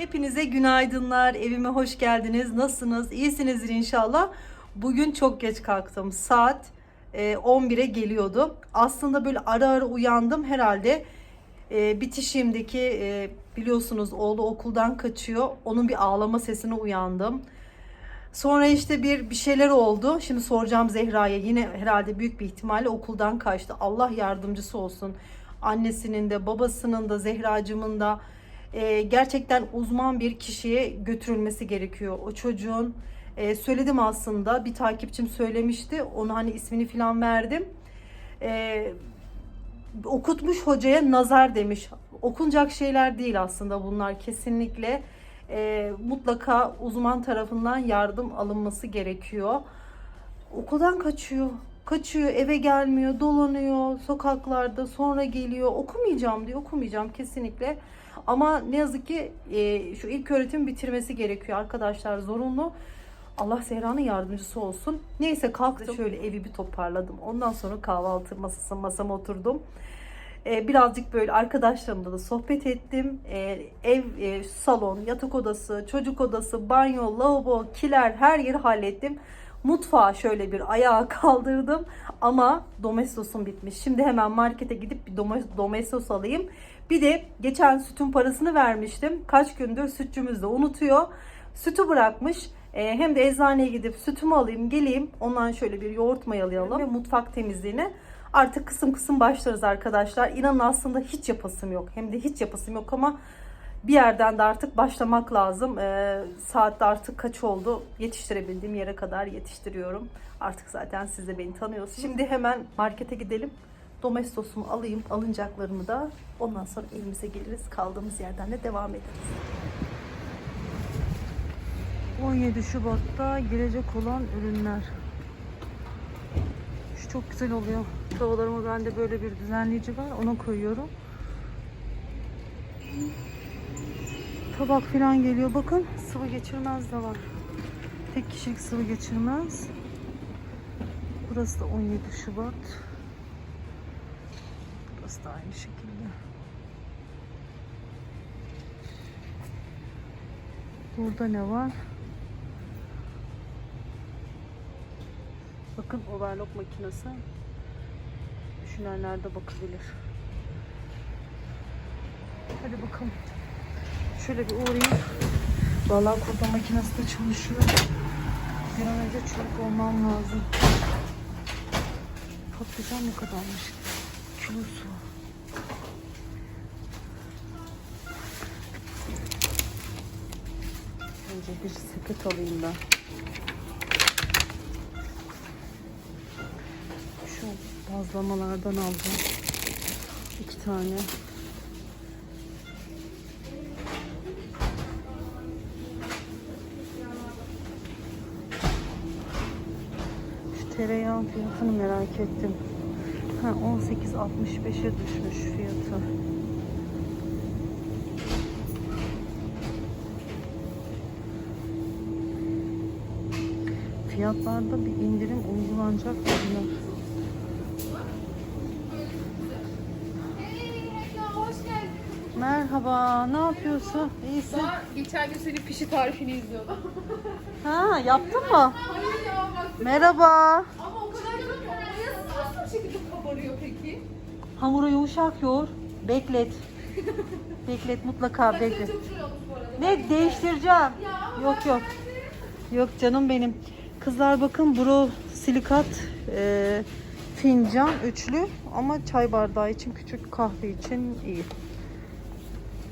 Hepinize günaydınlar. Evime hoş geldiniz. Nasılsınız? İyisinizdir inşallah. Bugün çok geç kalktım. Saat e, 11'e geliyordu. Aslında böyle ara ara uyandım herhalde. E, bitişimdeki e, biliyorsunuz oğlu okuldan kaçıyor. Onun bir ağlama sesine uyandım. Sonra işte bir bir şeyler oldu. Şimdi soracağım Zehra'ya yine herhalde büyük bir ihtimalle okuldan kaçtı. Allah yardımcısı olsun. Annesinin de babasının da Zehracımın da e, gerçekten uzman bir kişiye götürülmesi gerekiyor. O çocuğun e, söyledim aslında bir takipçim söylemişti. Onu hani ismini falan verdim. E, okutmuş hocaya nazar demiş. Okunacak şeyler değil aslında bunlar kesinlikle. E, mutlaka uzman tarafından yardım alınması gerekiyor. Okuldan kaçıyor. Kaçıyor, eve gelmiyor, dolanıyor sokaklarda, sonra geliyor. Okumayacağım diyor, okumayacağım kesinlikle. Ama ne yazık ki e, şu ilk öğretim bitirmesi gerekiyor arkadaşlar zorunlu. Allah Zehra'nın yardımcısı olsun. Neyse kalktım şöyle evi bir toparladım. Ondan sonra kahvaltı masası masama oturdum. E, birazcık böyle arkadaşlarımla da sohbet ettim. E, ev, e, salon, yatak odası, çocuk odası, banyo, lavabo, kiler her yeri hallettim. Mutfağı şöyle bir ayağa kaldırdım ama domestosum bitmiş. Şimdi hemen markete gidip bir dome- domestos alayım. Bir de geçen sütün parasını vermiştim. Kaç gündür sütçümüz de unutuyor. Sütü bırakmış. E, hem de eczaneye gidip sütümü alayım geleyim. Ondan şöyle bir yoğurt mayalayalım ve mutfak temizliğine artık kısım kısım başlarız arkadaşlar. İnanın aslında hiç yapasım yok. Hem de hiç yapasım yok ama bir yerden de artık başlamak lazım. Ee, saatte artık kaç oldu? Yetiştirebildiğim yere kadar yetiştiriyorum. Artık zaten siz de beni tanıyorsunuz. Şimdi hemen markete gidelim. Domestosumu alayım, alınacaklarımı da ondan sonra evimize geliriz. Kaldığımız yerden de devam ederiz. 17 Şubat'ta gelecek olan ürünler. Şu çok güzel oluyor. Tavalarıma bende böyle bir düzenleyici var. Ona koyuyorum. Tabak falan geliyor. Bakın sıvı geçirmez de var. Tek kişilik sıvı geçirmez. Burası da 17 Şubat. Burası da aynı şekilde. Burada ne var? Bakın overlock makinesi. Düşünenler de bakabilir. Hadi bakalım. Şöyle bir uğrayayım. Vallahi kurutma makinesi de çalışıyor. Bir an önce çabuk olmam lazım. Patlıcan ne kadarmış? Kilosu. Önce bir sepet alayım ben. Şu bazlamalardan alacağım. İki tane. Tereyağın fiyatını merak ettim. Ha 18.65'e düşmüş fiyatı. Fiyatlarda bir indirim uygulanacak geldin. Merhaba, ne yapıyorsun? İyisin. Daha geçen gün senin pişi tarifini izliyordum. Ha, yaptın mı? Merhaba. Ama o kadar da nasıl, nasıl bir şekilde kabarıyor peki? Hamuru yumuşak yoğur. Beklet. Beklet mutlaka beklet. Ne değiştireceğim? Yok yok. Yok canım benim. Kızlar bakın bro silikat e, fincan üçlü ama çay bardağı için küçük kahve için iyi.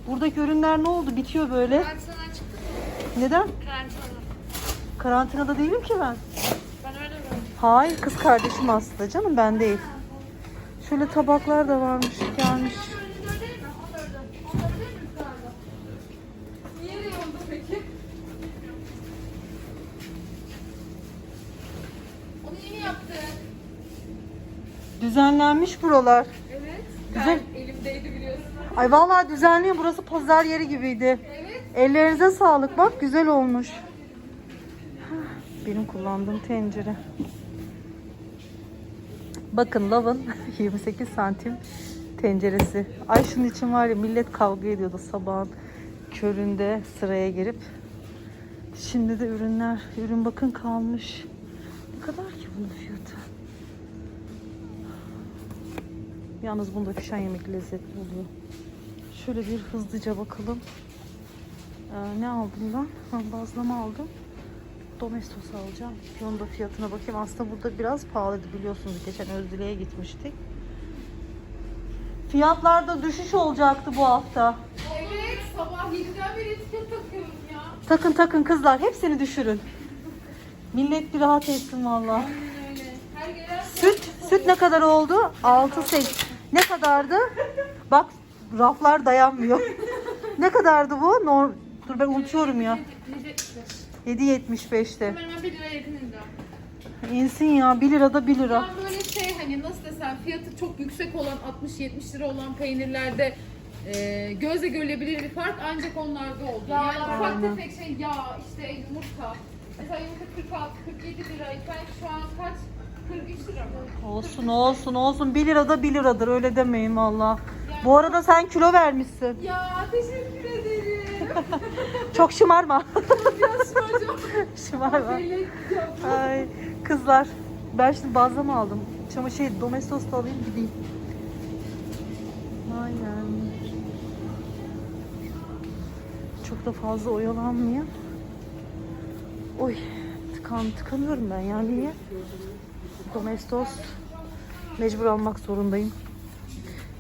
Buradaki ürünler ne oldu? Bitiyor böyle. Karantinadan çıktım. Neden? Karantinadan. Karantinada değilim ki ben. Ben öyle gördüm. Hayır kız kardeşim aslında canım ben değil. Şöyle tabaklar da varmış gelmiş. Düzenlenmiş buralar. Evet. Güzel. Elimdeydi biliyorsun. Ay vallahi düzenliyor. Burası pazar yeri gibiydi. Evet. Ellerinize sağlık. Bak güzel olmuş. Benim kullandığım tencere. Bakın lavın 28 santim tenceresi. Ay şunun için var ya millet kavga ediyordu sabahın köründe sıraya girip şimdi de ürünler ürün bakın kalmış. Ne kadar ki bunun fiyatı? Yalnız bunda pişen yemek lezzetli oluyor. Şöyle bir hızlıca bakalım. Ee, ne aldım ben? Ha, bazlama aldım. Domestos alacağım. Onun da fiyatına bakayım. Aslında burada biraz pahalıydı biliyorsunuz. Geçen Özdile'ye gitmiştik. Fiyatlarda düşüş olacaktı bu hafta. Evet sabah 7'den beri etiket takıyorum ya. Takın takın kızlar. Hepsini düşürün. Millet bir rahat etsin valla. Süt, süt ne kadar oldu? 6 8. Ne kadardı? Bak raflar dayanmıyor. ne kadardı bu? Nor- Dur ben unutuyorum ya. 7.75'te. Hemen hemen 1 liraya yakın indi. İnsin ya 1 lira da 1 lira. Ben böyle şey hani nasıl desem fiyatı çok yüksek olan 60-70 lira olan peynirlerde e, gözle görülebilir bir fark ancak onlarda oldu. yani ufak Aynen. tefek şey yağ işte yumurta. Mesela yumurta 46-47 lirayken şu an kaç? 43 lira mı? Olsun olsun olsun 1 lira da 1 liradır öyle demeyin valla. Bu arada sen kilo vermişsin. Ya teşekkür ederim. Çok şımarma. Şımarma. Ay kızlar ben şimdi bazlama aldım. Çamaşır şey domestos da alayım gideyim. Aynen. Çok da fazla oyalanmayayım. Oy tıkan, tıkanıyorum ben ya niye? Domestos mecbur almak zorundayım.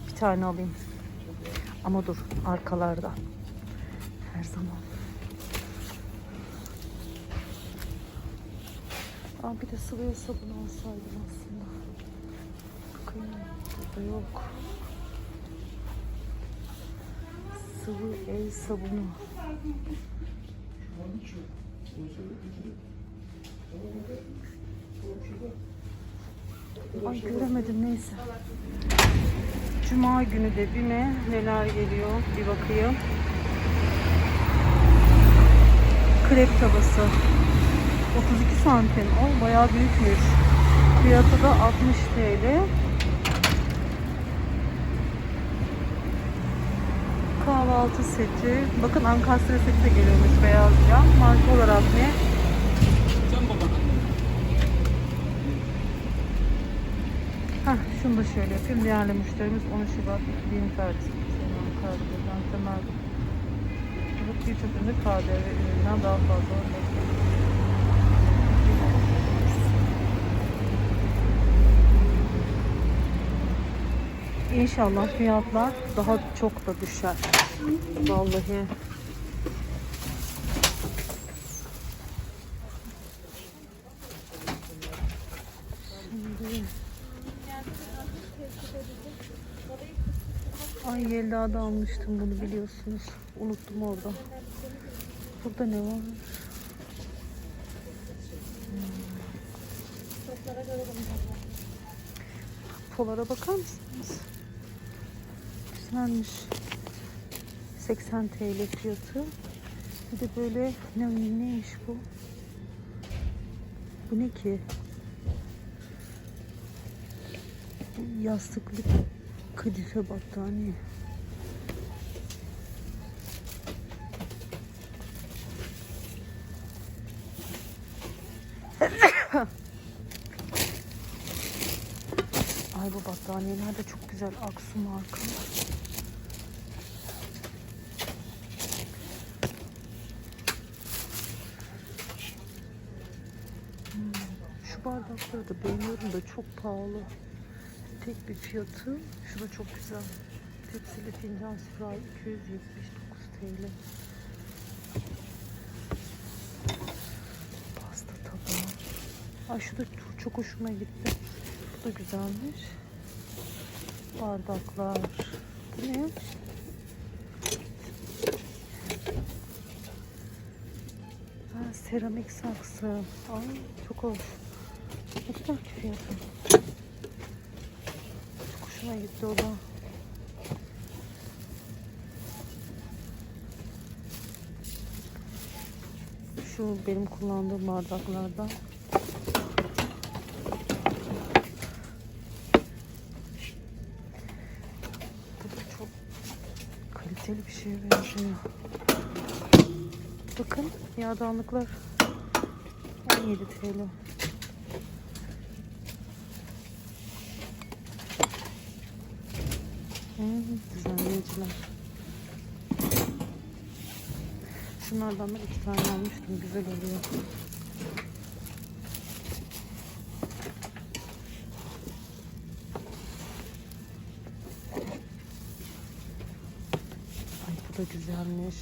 Bir tane alayım. Ama dur arkalarda. Her zaman. Aa, bir de sıvı el sabunu alsaydım aslında. Bakayım burada yok. Sıvı el sabunu. Ay göremedim neyse. Cuma günü de BİM'e neler geliyor bir bakayım. Krep tavası. 32 santim. Ay bayağı büyükmüş. Fiyatı da 60 TL. Kahvaltı seti. Bakın ankastre seti de geliyormuş beyaz cam. Marka olarak ne? Heh, şunu da şöyle yapayım. Değerli müşterimiz 10 Şubat 2000 tarihli. Kardeşlerden temel. Bu birçok ürünü KDV üründen daha fazla olması. İnşallah fiyatlar daha çok da düşer. Vallahi. Şimdi... Ay Yelda'da almıştım bunu biliyorsunuz. Unuttum orada. Burada ne var? Polara bakar mısınız? Güzelmiş. 80 TL fiyatı. Bir de böyle ne neymiş bu? Bu ne ki? Yastıklı kadife battaniye. Ay bu battaniyeler de çok güzel. Aksu marka. Bardakları da beğeniyorum da çok pahalı. Tek bir fiyatı. Şu da çok güzel. Tepsili fincan sürahi 279 TL. Pasta tabağı. Ay şu da çok hoşuma gitti. Bu da güzelmiş. Bardaklar. Bu ne? Ha, seramik saksı. Ay çok hoş. Ki fiyatı? Çok gitti o da. Şu benim kullandığım bardaklardan. Kaliteli bir şey. şeye benziyor. Bakın yağdanlıklar 17 TL. Hmm, düzenleyiciler. Şunlardan da iki tane almıştım. Güzel oluyor. Ay bu da güzelmiş.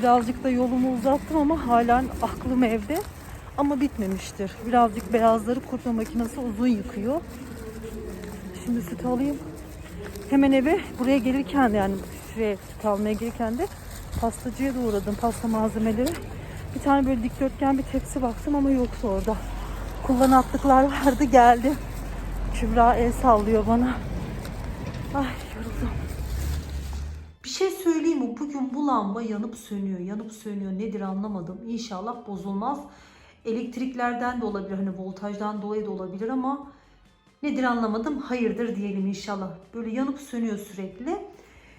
Birazcık da yolumu uzattım ama halen aklım evde. Ama bitmemiştir. Birazcık beyazları kurutma makinesi uzun yıkıyor. Şimdi süt alayım. Hemen eve buraya gelirken yani şuraya süt almaya gelirken de pastacıya da uğradım pasta malzemeleri. Bir tane böyle dikdörtgen bir tepsi baktım ama yoktu orada. Kullanatlıklar vardı geldi. Kübra el sallıyor bana. Ay şey söyleyeyim mi? Bugün bu lamba yanıp sönüyor. Yanıp sönüyor. Nedir anlamadım. İnşallah bozulmaz. Elektriklerden de olabilir. Hani voltajdan dolayı da olabilir ama nedir anlamadım. Hayırdır diyelim inşallah. Böyle yanıp sönüyor sürekli.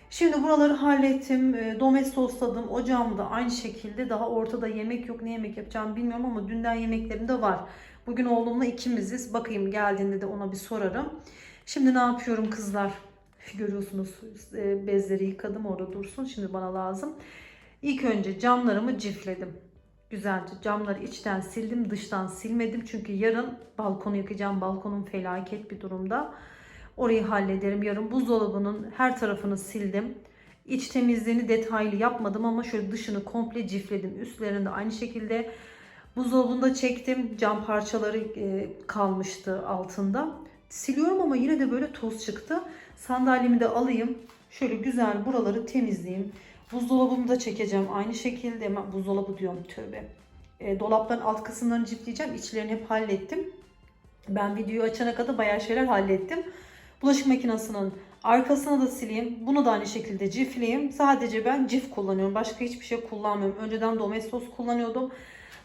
Şimdi buraları hallettim. E, Domates sosladım. Ocağımı da aynı şekilde. Daha ortada yemek yok. Ne yemek yapacağımı bilmiyorum ama dünden yemeklerim de var. Bugün oğlumla ikimiziz. Bakayım geldiğinde de ona bir sorarım. Şimdi ne yapıyorum kızlar? Görüyorsunuz e, bezleri yıkadım orada dursun. Şimdi bana lazım. İlk önce camlarımı cifledim. Güzelce camları içten sildim, dıştan silmedim. Çünkü yarın balkonu yıkayacağım. Balkonum felaket bir durumda. Orayı hallederim. Yarın buzdolabının her tarafını sildim. İç temizliğini detaylı yapmadım ama şöyle dışını komple cifledim. Üstlerini de aynı şekilde buzdolabında çektim. Cam parçaları e, kalmıştı altında. Siliyorum ama yine de böyle toz çıktı. Sandalyemi de alayım. Şöyle güzel buraları temizleyeyim. Buzdolabımı da çekeceğim aynı şekilde. Hemen buzdolabı diyorum tövbe. E, dolapların alt kısımlarını cipleyeceğim. İçlerini hep hallettim. Ben videoyu açana kadar bayağı şeyler hallettim. Bulaşık makinesinin arkasını da sileyim. Bunu da aynı şekilde cifleyeyim. Sadece ben cif kullanıyorum. Başka hiçbir şey kullanmıyorum. Önceden domestos kullanıyordum.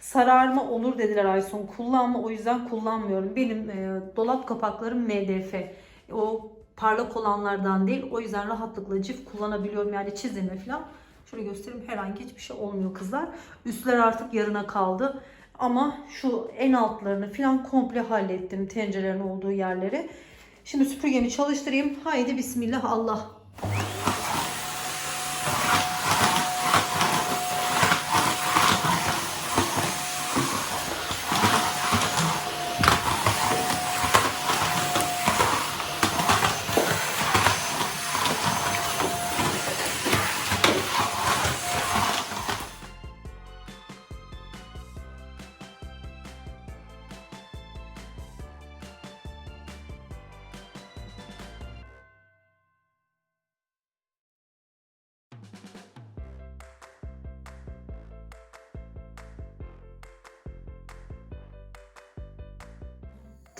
Sararma olur dediler Ayson. Kullanma o yüzden kullanmıyorum. Benim e, dolap kapaklarım MDF. O parlak olanlardan değil. O yüzden rahatlıkla cif kullanabiliyorum. Yani çizilme falan. Şöyle göstereyim. Herhangi hiçbir şey olmuyor kızlar. Üstler artık yarına kaldı. Ama şu en altlarını falan komple hallettim. Tencerelerin olduğu yerleri. Şimdi süpürgemi çalıştırayım. Haydi bismillah Allah.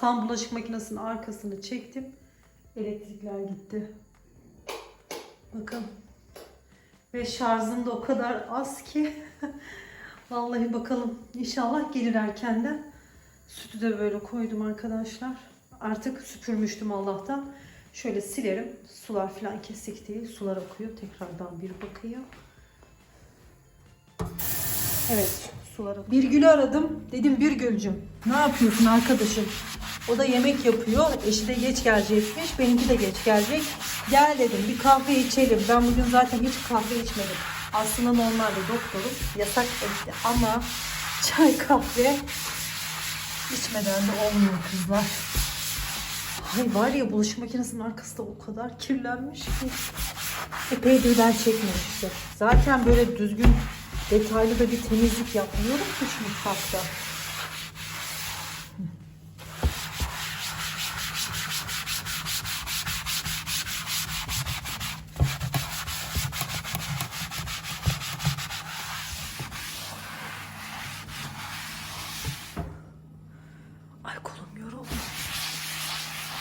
Tam bulaşık makinesinin arkasını çektim. Elektrikler gitti. Bakın. Ve şarjım da o kadar az ki. Vallahi bakalım. İnşallah gelir erkenden. Sütü de böyle koydum arkadaşlar. Artık süpürmüştüm Allah'tan. Şöyle silerim. Sular falan kesik değil. Sular akıyor. Tekrardan bir bakayım. Evet suları. Bir gülü aradım. Dedim bir gülcüm. Ne yapıyorsun arkadaşım? O da yemek yapıyor. Eşi de geç gelecekmiş. Benimki de geç gelecek. Gel dedim bir kahve içelim. Ben bugün zaten hiç kahve içmedim. Aslında normalde doktorum yasak etti ama çay kahve içmeden de olmuyor kızlar. Ay var ya bulaşık makinesinin arkası da o kadar kirlenmiş ki. Epeydir ben çekmemiştim. Zaten böyle düzgün detaylı da bir temizlik yapmıyorum şu mutfakta.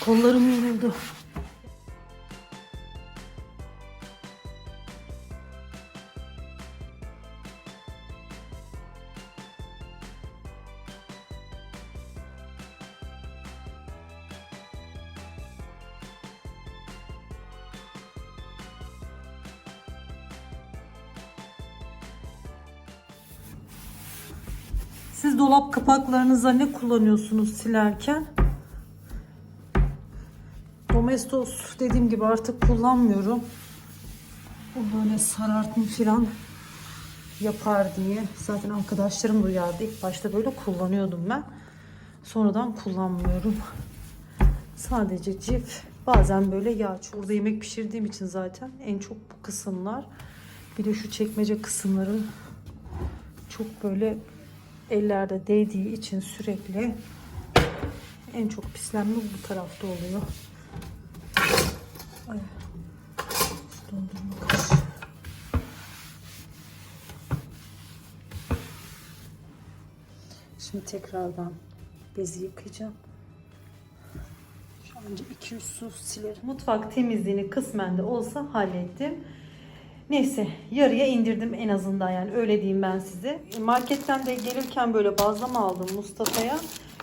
Kollarım yoruldu. Siz dolap kapaklarınıza ne kullanıyorsunuz silerken? Domestos dediğim gibi artık kullanmıyorum. Bu böyle sarartma falan yapar diye. Zaten arkadaşlarım da uyardı. İlk başta böyle kullanıyordum ben. Sonradan kullanmıyorum. Sadece cif. Bazen böyle yağ. Burada yemek pişirdiğim için zaten en çok bu kısımlar. Bir de şu çekmece kısımları çok böyle ellerde değdiği için sürekli en çok pislenme bu tarafta oluyor. Şimdi tekrardan bezi yıkayacağım. Şu anca 200 su silerim. Mutfak temizliğini kısmen de olsa hallettim. Neyse yarıya indirdim en azından yani öyle diyeyim ben size. Marketten de gelirken böyle bazlama aldım Mustafa'ya.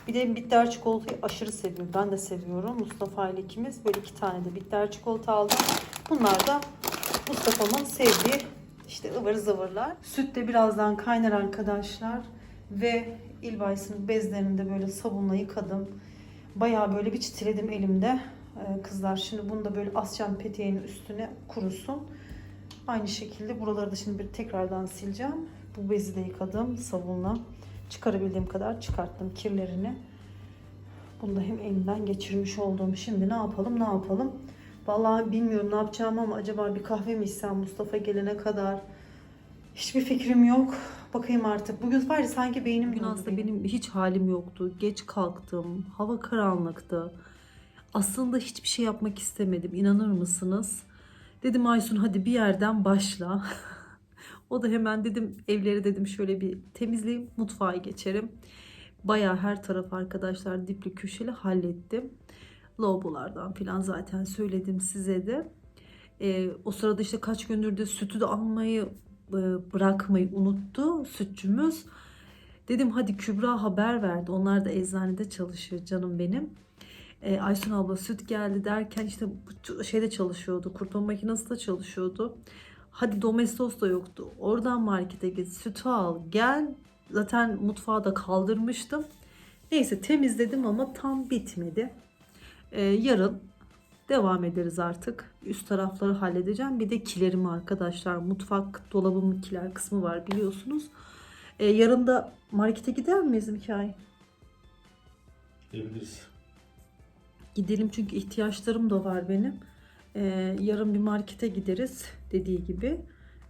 Bir de bitter çikolatayı aşırı seviyor. Ben de seviyorum. Mustafa ile ikimiz böyle iki tane de bitter çikolata aldım. Bunlar da Mustafa'mın sevdiği işte ıvır zıvırlar. Süt de birazdan kaynar arkadaşlar. Ve İlvays'ın bezlerini de böyle sabunla yıkadım. Bayağı böyle bir çitiledim elimde. Ee, kızlar şimdi bunu da böyle asacağım peteğin üstüne kurusun. Aynı şekilde buraları da şimdi bir tekrardan sileceğim. Bu bezi de yıkadım sabunla. Çıkarabildiğim kadar çıkarttım kirlerini. Bunu da hem elimden geçirmiş oldum. Şimdi ne yapalım ne yapalım. Vallahi bilmiyorum ne yapacağım ama acaba bir kahve mi içsem Mustafa gelene kadar. Hiçbir fikrim yok. Bakayım artık. Bugün var ya sanki beynim Bugün aslında benim hiç halim yoktu. Geç kalktım. Hava karanlıktı. Aslında hiçbir şey yapmak istemedim. İnanır mısınız? Dedim Aysun hadi bir yerden başla. o da hemen dedim evleri dedim şöyle bir temizleyeyim. Mutfağa geçerim. Baya her taraf arkadaşlar dipli köşeli hallettim. Lavabolardan falan zaten söyledim size de. Ee, o sırada işte kaç gündür de sütü de almayı e, bırakmayı unuttu sütçümüz. Dedim hadi Kübra haber verdi. Onlar da eczanede çalışıyor canım benim. Ee, Aysun abla süt geldi derken işte şeyde çalışıyordu. Kurutma makinesi de çalışıyordu. Hadi domestos da yoktu. Oradan markete git sütü al gel. Zaten mutfağı da kaldırmıştım. Neyse temizledim ama tam bitmedi. Ee, yarın devam ederiz artık. Üst tarafları halledeceğim. Bir de kilerimi arkadaşlar. Mutfak dolabımın kiler kısmı var biliyorsunuz. Ee, yarın da markete gider miyiz Mikail? Gidebiliriz. Gidelim çünkü ihtiyaçlarım da var benim. Ee, yarın bir markete gideriz dediği gibi.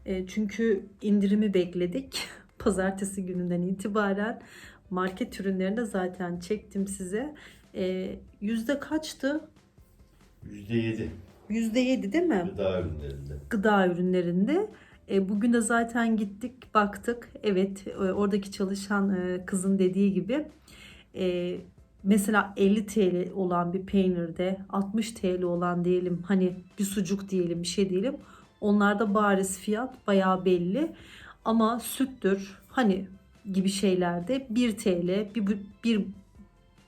Ee, çünkü indirimi bekledik. Pazartesi gününden itibaren market ürünlerini de zaten çektim size. Ee, yüzde kaçtı? Yüzde yedi Yüzde yedi değil mi? gıda ürünlerinde. Gıda ürünlerinde. E, bugün de zaten gittik baktık. Evet e, oradaki çalışan e, kızın dediği gibi e, mesela 50 TL olan bir peynirde 60 TL olan diyelim hani bir sucuk diyelim bir şey diyelim. Onlarda bariz fiyat bayağı belli. Ama süttür hani gibi şeylerde 1 TL, 1, 1,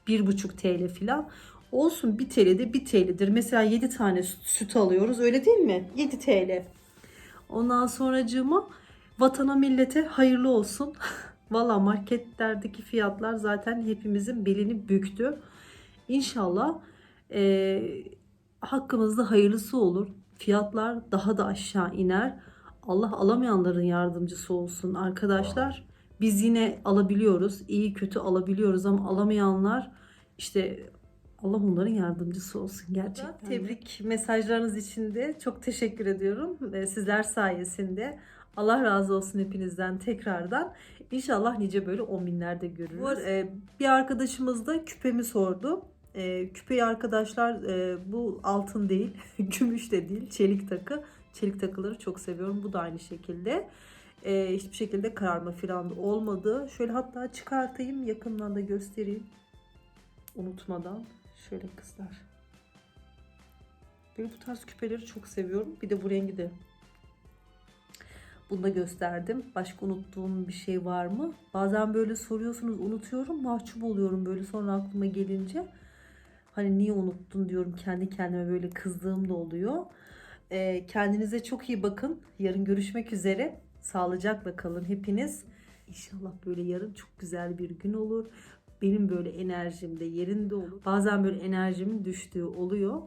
1,5 TL filan. Olsun 1 TL'de 1 TL'dir. Mesela 7 tane süt, süt alıyoruz öyle değil mi? 7 TL. Ondan sonracığıma vatana millete hayırlı olsun. Valla marketlerdeki fiyatlar zaten hepimizin belini büktü. İnşallah e, hakkımızda hayırlısı olur. Fiyatlar daha da aşağı iner. Allah alamayanların yardımcısı olsun arkadaşlar. Biz yine alabiliyoruz. iyi kötü alabiliyoruz ama alamayanlar işte Allah onların yardımcısı olsun gerçekten. Tebrik mesajlarınız için de çok teşekkür ediyorum. Ve Sizler sayesinde Allah razı olsun hepinizden tekrardan. İnşallah nice böyle on binlerde görürüz. Bu, e, bir arkadaşımız da küpemi sordu. E, küpeyi arkadaşlar e, bu altın değil, gümüş de değil, çelik takı. Çelik takıları çok seviyorum. Bu da aynı şekilde. E, hiçbir şekilde kararma falan da olmadı. Şöyle hatta çıkartayım yakından da göstereyim. Unutmadan. Şöyle kızlar. Böyle bu tarz küpeleri çok seviyorum. Bir de bu rengi de bunu da gösterdim. Başka unuttuğum bir şey var mı? Bazen böyle soruyorsunuz unutuyorum. Mahcup oluyorum böyle sonra aklıma gelince. Hani niye unuttun diyorum kendi kendime böyle kızdığım da oluyor. Ee, kendinize çok iyi bakın. Yarın görüşmek üzere. Sağlıcakla kalın hepiniz. İnşallah böyle yarın çok güzel bir gün olur. Benim böyle enerjim de yerinde olur. Bazen böyle enerjimin düştüğü oluyor.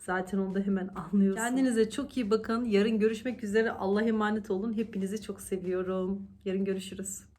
Zaten onu da hemen anlıyorsun. Kendinize çok iyi bakın. Yarın görüşmek üzere. Allah'a emanet olun. Hepinizi çok seviyorum. Yarın görüşürüz.